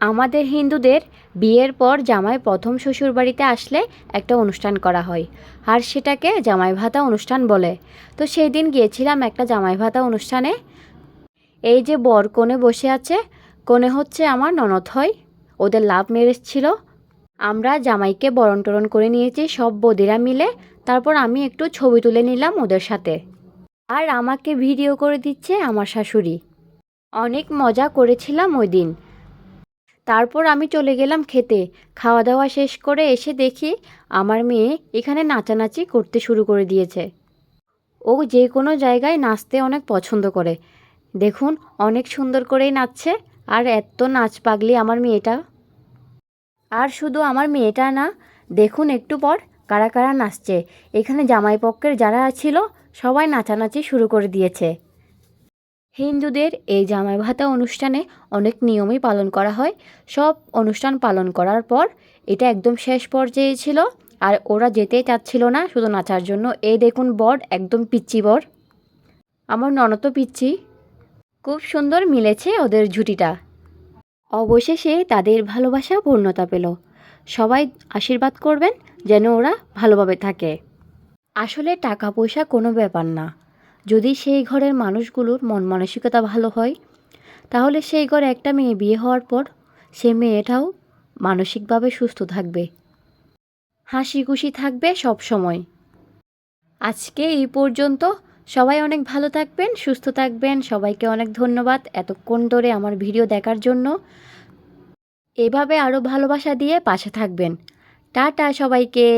আমাদের হিন্দুদের বিয়ের পর জামাই প্রথম শ্বশুর বাড়িতে আসলে একটা অনুষ্ঠান করা হয়। আর সেটাকে জামাই ভাতা অনুষ্ঠান বলে। তো সেই দিন গিয়েছিলাম একটা জামাই ভাতা অনুষ্ঠানে। এই যে বর কোণে বসে আছে, কোণে হচ্ছে আমার ননদ হয়। ওদের লাভ ম্যারেজ ছিল। আমরা জামাইকে বরণ টরণ করে নিয়েছি, সব বদিরা মিলে। তারপর আমি একটু ছবি তুলে নিলাম ওদের সাথে। আর আমাকে ভিডিও করে দিচ্ছে আমার শাশুড়ি। অনেক মজা করেছিলাম ওই দিন। তারপর আমি চলে গেলাম খেতে। খাওয়া দাওয়া শেষ করে এসে দেখি আমার মেয়ে এখানে নাচানাচি করতে শুরু করে দিয়েছে। ও যে কোনো জায়গায় নাচতে অনেক পছন্দ করে। দেখুন, অনেক সুন্দর করেই নাচছে। আর এত নাচ পাগলি আমার মেয়েটা। আর শুধু আমার মেয়েটা না, দেখুন একটু পর কারা কারা নাচছে। এখানে জামাই পক্ষের যারা ছিল, সবাই নাচানাচি শুরু করে দিয়েছে। হিন্দুদের এই জামাই ভাতা অনুষ্ঠানে অনেক নিয়মই পালন করা হয়। সব অনুষ্ঠান পালন করার পর এটা একদম শেষ পর্যায়ে ছিল আর ওরা যেতেই চাচ্ছিল না শুধু নাচার জন্য। এই দেখুন বর, একদম পিচ্ছি বর। আমার ননত পিচ্ছি খুব সুন্দর মিলেছে ওদের ঝুটিটা। অবশেষে তাদের ভালোবাসা পূর্ণতা পেল। সবাই আশীর্বাদ করবেন যেন ওরা ভালোভাবে থাকে। আসলে টাকা পয়সা কোনো ব্যাপার না। যদি সেই ঘরের মানুষগুলোর মন মানসিকতা ভালো হয়, তাহলে সেই ঘরে একটা মেয়ে বিয়ে হওয়ার পর সে মেয়েটাও মানসিকভাবে সুস্থ থাকবে। হাসি খুশি থাকবে সব সময়। আজকে এই পর্যন্ত। সবাই অনেক ভালো থাকবেন, সুস্থ থাকবেন। সবাইকে অনেক ধন্যবাদ এতক্ষণ ধরে আমার ভিডিও দেখার জন্য। এভাবে আরও ভালোবাসা দিয়ে পাশে থাকবেন। টাটা সবাইকে।